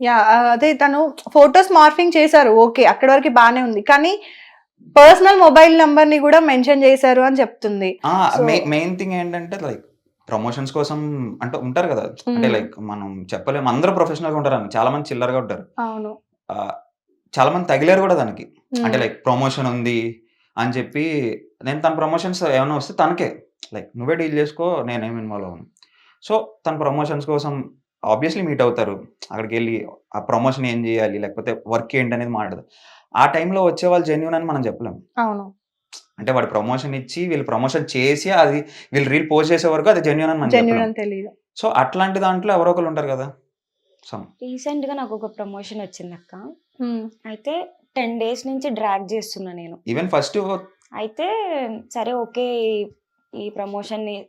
Yeah అదే తను photos morphing చేశారు. ఓకే అక్కడ వరకు బానే ఉంది. కానీ పర్సనల్ మొబైల్ నంబర్ని కూడా మెన్షన్ చేశారు అని చెప్తుంది. మెయిన్ థింగ్ ఏంటంటే లైక్ ప్రమోషన్స్ కోసం అంటే ఉంటారు కదా. అంటే. లైక్ మనం చెప్పలేము అందరూ ప్రొఫెషనల్గా ఉంటారు అని చాలా మంది చిల్లరగా ఉంటారు. అవును. చాలా మంది తగిలేరు కూడా దానికి. అంటే లైక్ ప్రమోషన్ ఉంది అని చెప్పి నేను తన ప్రమోషన్స్ ఏమైనా వస్తే తనకే. లైక్ నువ్వే డీల్ చేసుకో నేనేం ఇన్వాల్వ్ అవ్వను. సో తన ప్రమోషన్స్ కోసం ఆబ్వియస్లీ మీట్ అవుతారు. అక్కడికి వెళ్ళి ఆ ప్రమోషన్ ఏం చేయాలి లేకపోతే వర్క్ ఏంటి అనేది మాట్లాడదు. ఆ టైంలో వచ్చే వాళ్ళు జెన్యున్ అని మనం చెప్పలేము అవును. అంటే వాడు ప్రమోషన్ ఇచ్చి వీళ్ళు ప్రమోషన్ చేసి అది వీళ్ళు రీల్ పోస్ట్ చేసే వరకు అది జెన్యున్ అని మనం జెన్యున్ చెప్పలేం అని తెలియదు సో అట్లాంటి దాంట్లో ఎవరో ఒకరు ఉంటారు కదా. సమ్ రీసెంట్గా నాకు ఒక ప్రమోషన్ వచ్చింది అక్క. అయితే టెన్ డేస్ నుంచి డ్రాగ్ చేస్తున్నా నేను. ఈవెన్ ఫస్ట్ అయితే సరే ఓకే. ఈ- ప్రమోషన్ని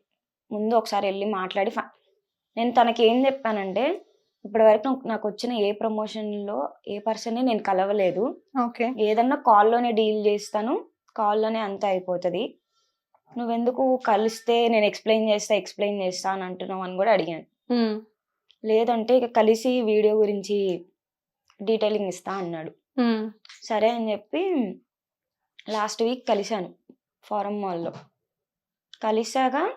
ముందు ఒకసారి వెళ్ళి మాట్లాడి నేను తనకి ఏం చెప్పానంటే ఇప్పటివరకు నాకు- నాకు వచ్చిన ఏ ప్రమోషన్లో ఏ పర్సన్ని నేను కలవలేదు. ఓకే. ఏదన్నా కాల్లోనే డీల్ చేస్తాను కాల్లోనే అంతా అయిపోతుంది. నువ్వెందుకు కలిస్తే నేను ఎక్స్ప్లెయిన్ చేస్తా ఎక్స్ప్లెయిన్ చేస్తా అని అంటున్నావు అని కూడా అడిగాను. లేదంటే ఇక కలిసి వీడియో గురించి డీటెయిలింగ్ ఇస్తా అన్నాడు. సరే అని చెప్పి లాస్ట్ వీక్ కలిశాను ఫారం మాల్లో. కలిసాక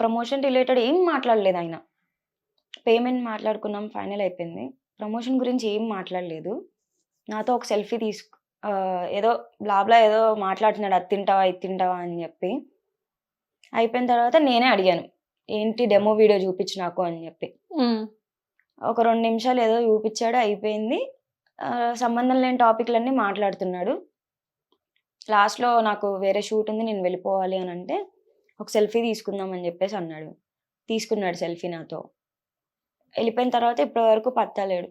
ప్రమోషన్ రిలేటెడ్ ఏం మాట్లాడలేదు ఆయన. పేమెంట్ మాట్లాడుకున్నాం ఫైనల్ అయిపోయింది. ప్రమోషన్ గురించి ఏం మాట్లాడలేదు. నాతో ఒక సెల్ఫీ తీసుకు ఏదో బ్లాబ్లా ఏదో మాట్లాడుతున్నాడు అది తింటావా ఇది తింటావా అని చెప్పి. అయిపోయిన తర్వాత నేనే అడిగాను ఏంటి డెమో వీడియో చూపించు నాకు అని చెప్పి. ఒక రెండు నిమిషాలు ఏదో చూపించాడు అయిపోయింది. సంబంధం లేని టాపిక్లన్నీ మాట్లాడుతున్నాడు. లాస్ట్లో నాకు వేరే షూట్ ఉంది నేను వెళ్ళిపోవాలి అని అంటే ఒక సెల్ఫీ తీసుకుందాం అని చెప్పేసి అన్నాడు. తీసుకున్నాడు సెల్ఫీ నాతో. వెళ్ళిపోయిన తర్వాత ఇప్పటి వరకు పత్తలేడు.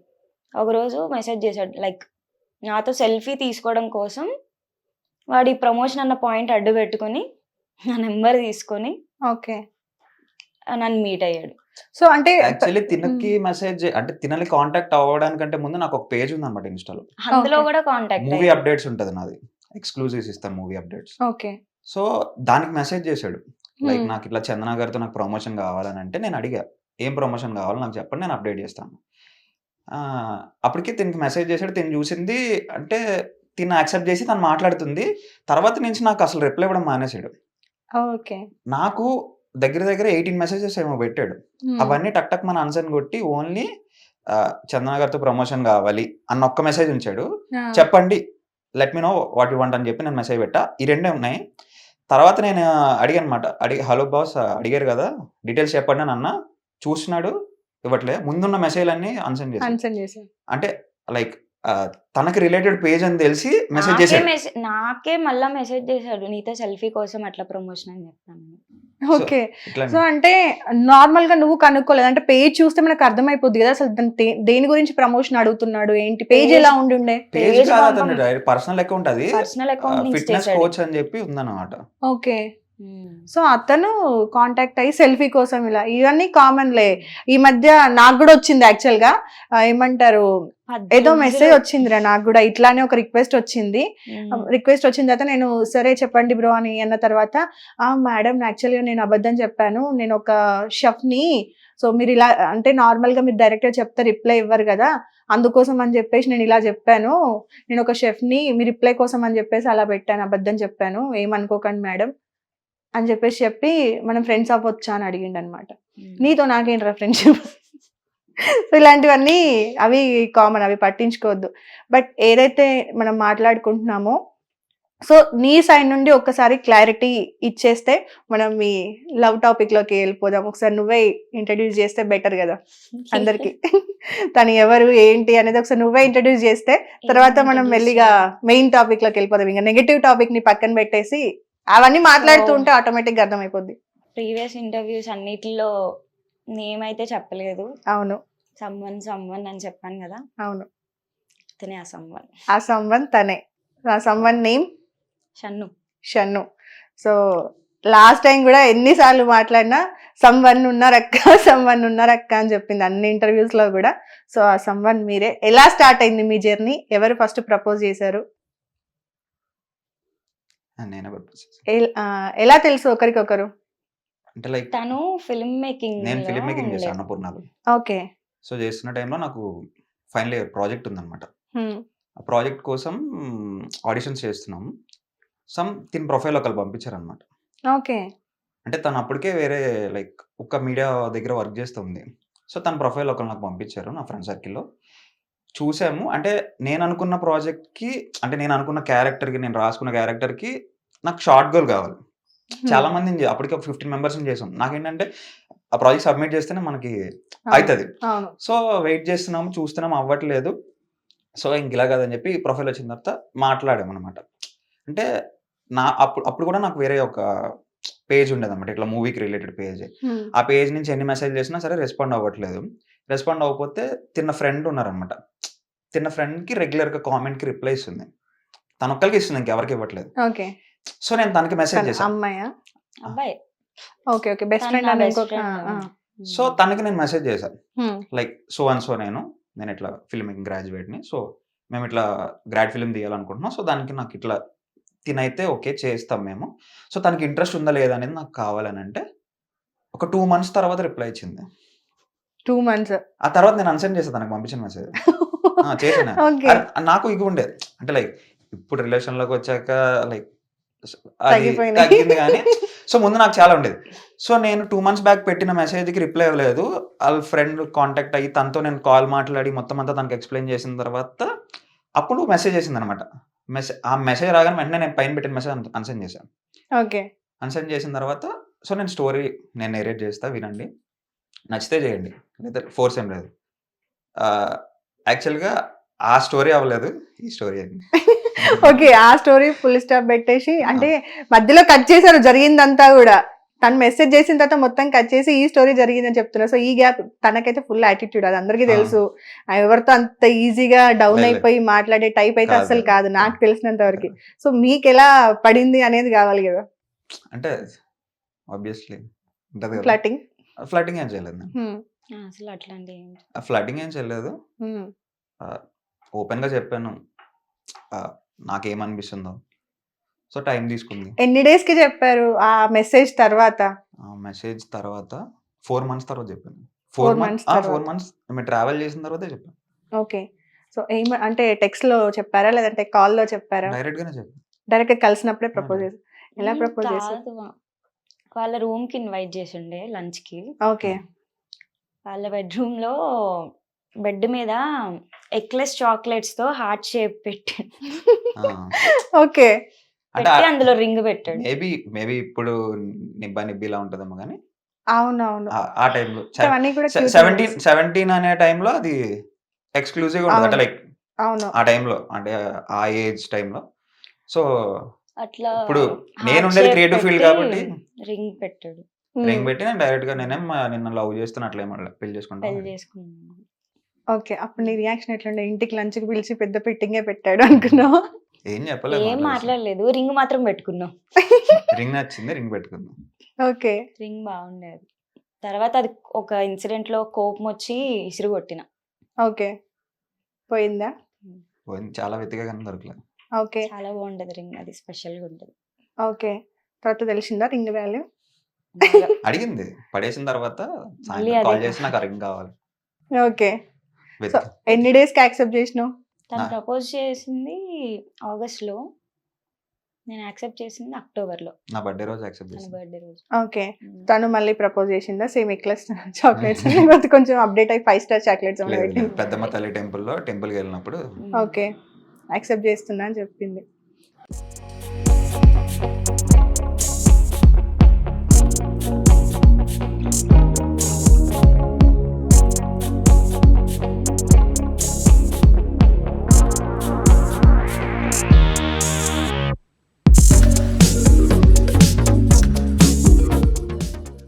ఒకరోజు మెసేజ్ చేశాడు లైక్ నాతో సెల్ఫీ తీసుకోవడం కోసం వాడి ప్రమోషన్ అన్న పాయింట్ అడ్డు పెట్టుకొని నా నెంబర్ తీసుకొని ఓకే. నన్ను మీట్ అయ్యాడు. సో అంటే యాక్చువల్లీ తినకి మెసేజ్ అంటే తినని కాంటాక్ట్ అవ్వడానికంటే ముందు నాకు ఒక పేజ్ ఉంది అనమాట ఇన్స్టాలో. అందులో. కూడా కాంటాక్ట్ మూవీ అప్డేట్స్ ఉంటుంది నాది. ఎక్స్క్లూజివ్స్ ఇస్తాను మూవీ అప్డేట్స్. ఓకే. సో దానికి మెసేజ్ చేశాడు. లైక్. నాకు ఇట్లా చందన గారితో నాకు ప్రమోషన్ కావాలని అంటే నేను అడిగా ఏం ప్రమోషన్ కావాలో నాకు చెప్పండి నేను అప్డేట్ చేస్తాను. అప్పటికి తినకి మెసేజ్ చేశాడు తిని చూసింది అంటే తిని యాక్సెప్ట్ చేసి తను మాట్లాడుతుంది. తర్వాత నుంచి నాకు అసలు రిప్లై ఇవ్వడం మానేసాడు ఓకే. నాకు దగ్గర దగ్గర ఎయిటీన్ మెసేజెస్ ఏమో పెట్టాడు. అవన్నీ టక్ టక్ మన ఆన్సర్ కొట్టి ఓన్లీ చందన గారితో ప్రమోషన్ కావాలి అన్న ఒక్క మెసేజ్ ఉంచాడు. చెప్పండి let me know what you want అని చెప్పి నేను మెసేజ్ పెట్టా. ఈ రెండే ఉన్నాయి. తర్వాత నేను అడిగాను అనమాట అడిగి హలో బాస్ అడిగారు కదా డీటెయిల్స్ చెప్పండి అని అన్న. చూస్తున్నాడు ఇవ్వట్లే. ముందున్న మెసేజ్ అన్ని అన్సెండ్ చేశాను అంటే లైక్ తనకి రిలేటెడ్ పేజ్ అని తెలిసి మెసేజ్ చేశాడు. నాకే మళ్ళా మెసేజ్ చేశాడు నీతో సెల్ఫీ కోసం అట్లా ప్రమోషన్ అని చెప్తాను ఓకే. సో అంటే నార్మల్గా నువ్వు కనుక్కోలేదు. అంటే పేజ్ చూస్తే మనకు అర్థమైపోద్ది కదా అసలు దాని గురించి ప్రమోషన్ అడుగుతున్నాడు? ఏంటి? పేజ్ ఎలా పేజ్ పంపం- అతను. పర్సనల్ అకౌంట్ అది. పర్సనల్ అకౌంట్ ఫిట్నెస్ కోచ్ అని చెప్పి ఉందన్నమాట. ఓకే. సో అతను కాంటాక్ట్ అయ్యి సెల్ఫీ కోసం ఇలా ఇవన్నీ కామన్లే ఈ మధ్య నాకు కూడా వచ్చింది యాక్చువల్గా. ఏమంటారు? ఏదో మెసేజ్ వచ్చిందిరా నాకు కూడా. ఇట్లానే ఒక రిక్వెస్ట్ వచ్చింది. రిక్వెస్ట్ వచ్చిన తర్వాత నేను సరే చెప్పండి బ్రో అని అన్న తర్వాత ఆ మేడం యాక్చువల్గా నేను అబద్ధం చెప్పాను. నేను ఒక షెఫ్ని సో మీరు ఇలా అంటే నార్మల్గా మీరు డైరెక్ట్గా చెప్తే రిప్లై ఇవ్వరు కదా. అందుకోసం అని చెప్పేసి నేను ఇలా చెప్పాను. నేను ఒక షెఫ్ని మీ రిప్లై కోసం అని చెప్పేసి అలా పెట్టాను. అబద్ధం చెప్పాను. ఏమనుకోకండి మేడం అని చెప్పేసి చెప్పి మనం ఫ్రెండ్స్ అవ్వచ్చా అని అడిగిండు అనమాట. నీతో నాకేంట్రా ఫ్రెండ్షిప్ సో ఇలాంటివన్నీ అవి కామన్ అవి పట్టించుకోవద్దు. బట్ ఏదైతే మనం మాట్లాడుకుంటున్నామో సో నీ సైడ్ నుండి ఒక్కసారి క్లారిటీ ఇచ్చేస్తే మనం మీ లవ్ టాపిక్లోకి వెళ్ళిపోదాం. ఒకసారి నువ్వే ఇంట్రడ్యూస్ చేస్తే బెటర్ కదా అందరికి. తను ఎవరు ఏంటి అనేది ఒకసారి నువ్వే ఇంట్రడ్యూస్ చేస్తే తర్వాత మనం మెల్లిగా? మెయిన్ టాపిక్లోకి వెళ్ళిపోదాం. ఇంకా నెగటివ్ టాపిక్ని పక్కన పెట్టేసి అవన్నీ మాట్లాడుతూ ఉంటే ఆటోమేటిక్గా అర్థమైపోద్ది. ప్రీవియస్ ఇంటర్వ్యూస్ అన్నిటిలో నేమ్ అయితే చెప్పలేదు. అవును. సమ్వన్ సమ్వన్ అని చెప్పాను కదా. అవును. అతనే ఆ సమ్వన్. ఆ సంవన్ తనే. ఆ someone name? Shannu. Shannu. So last time కూడా ఎన్నిసార్లు మాట్లాడినా సమ్వన్ ఉన్నారక్క సమ్వన్ ఉన్నారక్క అని చెప్పింది అన్ని ఇంటర్వ్యూస్లో కూడా. సో ఆ సమ్వన్ మీరే. ఎలా స్టార్ట్ అయింది మీ జర్నీ ఎవరు ఫస్ట్ ప్రపోజ్ చేశారు? నేనే. ఎల్- తెలుసు ఒకరికొకరు? అంటే లైక్ తను ఫిల్మ్ మేకింగ్ నేను ఫిలిం మేకింగ్ చేశాను అన్నపూర్ణలో. ఓకే. సో చేస్తున్న టైంలో నాకు ఫైనల్ ఇయర్ ప్రాజెక్ట్ ఉందన్నమాట. ఆ ప్రాజెక్ట్ కోసం ఆడిషన్స్ చేస్తున్నాం. సమ్ తిన్ ప్రొఫైల్ ఒకళ్ళు పంపించారనమాట ఓకే. అంటే తను అప్పటికే వేరే లైక్ ఒక మీడియా దగ్గర వర్క్ చేస్తుంది సో తన ప్రొఫైల్ ఒకళ్ళు నాకు పంపించారు నా ఫ్రెండ్ సర్కిల్లో. చూసాము. అంటే నేను అనుకున్న ప్రాజెక్ట్కి అంటే నేను అనుకున్న క్యారెక్టర్కి నేను రాసుకున్న క్యారెక్టర్కి నాకు షార్ట్ గోల్ కావాలి. చాలా చే- అప్పటికి ఒక ఫిఫ్టీన్ మెంబర్స్ చేసాం. నాకేంటంటే ఆ ప్రాజెక్ట్ సబ్మిట్ చేస్తేనే మనకి. అవుతుంది. సో వెయిట్ చేస్తున్నాము చూస్తున్నాము అవ్వట్లేదు. సో ఇంక ఇలా కదని చెప్పి ప్రొఫైల్ వచ్చిన తర్వాత మాట్లాడాము అనమాట అంటే నా అప్పుడు అప్పుడు కూడా నాకు వేరే ఒక పేజ్ ఉండేది అనమాట ఇట్లా మూవీకి రిలేటెడ్ పేజ్. ఆ పేజ్ నుంచి ఎన్ని మెసేజ్ చేసినా సరే రెస్పాండ్ అవ్వట్లేదు. రెస్పాండ్ అవ్వకపోతే తిన్న ఫ్రెండ్ ఉన్నారనమాట తిన్న ఫ్రెండ్కి రెగ్యులర్గా కామెంట్కి రిప్లై ఇస్తుంది తన ఒక్కరికి ఇస్తుంది ఇంకెవరికి ఇవ్వట్లేదు. ఓకే. సో నేను తనకి మెసేజ్ చేశాను? అబ్బాయి. ఓకే. ఓకే. బెస్ట్ ఫ్రెండ్ అని సో తనకి నేను మెసేజ్ చేశాను. లైక్ సో అండ్ సో నేను నేను ఇట్లా ఫిల్మ్ మేకింగ్ గ్రాడ్యుయేట్ని. సో మేము ఇట్లా గ్రాడ్ ఫిల్మ్ తీయాలనుకుంటున్నాం. సో దానికి నాకు ఇట్లా తినైతే ఓకే చేస్తాం మేము. సో తనకి ఇంట్రెస్ట్ ఉందా లేదా అనేది నాకు కావాలని అంటే ఒక టూ మంత్స్ తర్వాత రిప్లై ఇచ్చింది. 2 మంత్స్. ఆ తర్వాత నేను అన్సెండ్ చేసాను తనకు పంపించిన మెసేజ్. చేసాను. నాకు ఇవి ఉండేది అంటే లైక్ ఇప్పుడు వచ్చాక లైక్ అది తగ్గిపోయినాయి. తగ్గింది కానీ సో ముందు నాకు చాలా ఉండేది. సో నేను టూ మంత్స్ బ్యాక్ పెట్టిన మెసేజ్కి రిప్లై ఇవ్వలేదు వాళ్ళ ఫ్రెండ్ కాంటాక్ట్ అయ్యి తనతో నేను కాల్ మాట్లాడి మొత్తం అంతా తనకి ఎక్స్ప్లెయిన్ చేసిన తర్వాత అప్పుడు మెసేజ్ చేసింది అనమాట మెసేజ్ ఆ మెసేజ్ రాగానే వెంటనే నేను పైన పెట్టిన మెసేజ్ అన్సెండ్ చేశాను. ఓకే. అన్సెండ్ చేసిన తర్వాత సో నేను స్టోరీ నేను నేరేట్ చేస్తా వినండి. నచ్చితే చేయండి. లేదా ఫోర్స్ ఏం లేదు. యాక్చువల్గా ఆ స్టోరీ అవ్వలేదు ఈ స్టోరీ అయింది ఓకే. ఆ స్టోరీ ఫుల్ స్టాప్ పెట్టేసి అంటే మధ్యలో కట్ చేశారు జరిగిందంతా గూడా. తను మెసేజ్ చేసిన తర్వాత మొత్తం కట్ చేసి ఈ స్టోరీ జరిగిందని చెప్తున్నారు. సో ఈ గ్యాప్ తనకైతే ఫుల్ యాటిట్యూడ్ అది అందరికీ. తెలుసు. ఎవరితో అంత ఈజీగా డౌన్. అయిపోయి మాట్లాడే టైప్ అయితే కాదు. అస్సలు కాదు నాకు తెలిసినంత వరకు. సో మీకెలా పడింది అనేది కావాలి కదా! అంటే ఆబ్వియస్లీ ఫ్లటింగ్. ఫ్లటింగ్ ఏం చేయలేదు అసలు అట్లాంటి ఏం ఫ్లటింగ్ ఏం చేయలేదు హ్మ్. ఓపెన్గా చెప్పాను నాకేమనిపిస్తుందో సో టైం తీసుకుంది ఎన్ని డేస్కి చెప్పారు ఆ మెసేజ్ తర్వాత? ఆ మెసేజ్ తర్వాత ఫోర్ మంత్స్ తర్వాత చెప్పాను ఫోర్ మంత్స్ ఫోర్. మంత్స్ మేము ట్రావెల్ చేసిన తర్వాతే చెప్పాను ఓకే. సో ఏం అంటే టెక్స్ట్లో చెప్పారా లేదంటే కాల్లో చెప్పారా? డైరెక్ట్ గానే చెప్పాను డైరెక్ట్గా కలిసినప్పుడే. ప్రపోజ్ చేశారు. ఎలా ప్రపోజ్ చేశారు? వాళ్ళ రూమ్కి ఇన్వైట్ చేసిండే లంచ్కి ఓకే. వాళ్ళ బెడ్రూమ్లో బెడ్ మీద ఎక్లెస్ చాక్లెట్స్తో హార్ట్ షేప్ పెట్టి ఓకే. అంటే పెట్టి అందులో రింగ్ పెట్టాడు మేబీ మేబీ ఇప్పుడు నిబ్బా నిబ్బిలా ఉంటదేమో కానీ అవునవును. ఆ- ఆ టైంలో అవన్నీ కూడా cute సెవెంటీన్. సెవెంటీన్ అనే టైంలో అది ఎక్స్క్లూజివ్ ఉంటుంది అంటే. లైక్ అవును. ఆ టైంలో అంటే ఆ ఏజ్ టైంలో సో అట్లా ఇప్పుడు నేను ఉండేది creative field కాబట్టి రింగ్ పెట్టాడు రింగ్ పెట్టి నేను డైరెక్ట్గా నేనేం నిన్న లవ్ చేస్తున్నా అట్లా ఏమన్నా పెళ్ళి పెళ్ళి చేసుకుంటాను చేసుకున్నాను ఓకే. అప్పుడు నీ రియాక్షన్ ఎట్లుండే? ఇంటికి లంచ్కి పిలిచి పెద్ద పెట్టింగే పెట్టాడు అనుకున్నావా? ఏం చెప్పలేదు ఏం మాట్లాడలేదు రింగ్ మాత్రం పెట్టుకున్నాం రింగ్ నచ్చింది రింగ్ పెట్టుకుందాం ఓకే. రింగ్ బాగుండేది తర్వాత అది ఒక ఇన్సిడెంట్లో కోపం వచ్చి ఇసురు కొట్టిన ఓకే. పోయిందా? పోయింది చాలా వెతిగా కానీ దొరకలేదు ఓకే. చాలా బాగుంటది రింగ్ అది స్పెషల్గా ఉంటది ఓకే. తర్వాత తెలిసిందా రింగ్ వాల్యూ? అడిగింది పడేసిన తర్వాత మళ్ళీ సాయంత్రం కాల్ అదే. చేసి నాకు కావాలి ఓకే. సో. ఎన్ని డేస్కి యాక్సెప్ట్ చేసినావు? తను. ప్రపోజ్ చేసింది ఆగస్ట్లో నేను యాక్సెప్ట్ చేసింది అక్టోబర్లో నా బర్త్డే రోజు యాక్సెప్ట్ చేసింది బర్త్డే రోజు ఓకే. తను మళ్ళీ ప్రపోజ్ చేసిందా సేమ్ ఎక్లెస్ చాక్లెట్స్ లేకపోతే కొంచెం అప్డేట్ అయ్యి ఫైవ్ స్టార్ చాక్లెట్స్. పెద్దమ్మ తల్లి టెంపుల్లో టెంపుల్కి వెళ్ళినప్పుడు ఉమ్. ఓకే. యాక్సెప్ట్ చేస్తున్నా అని చెప్పింది.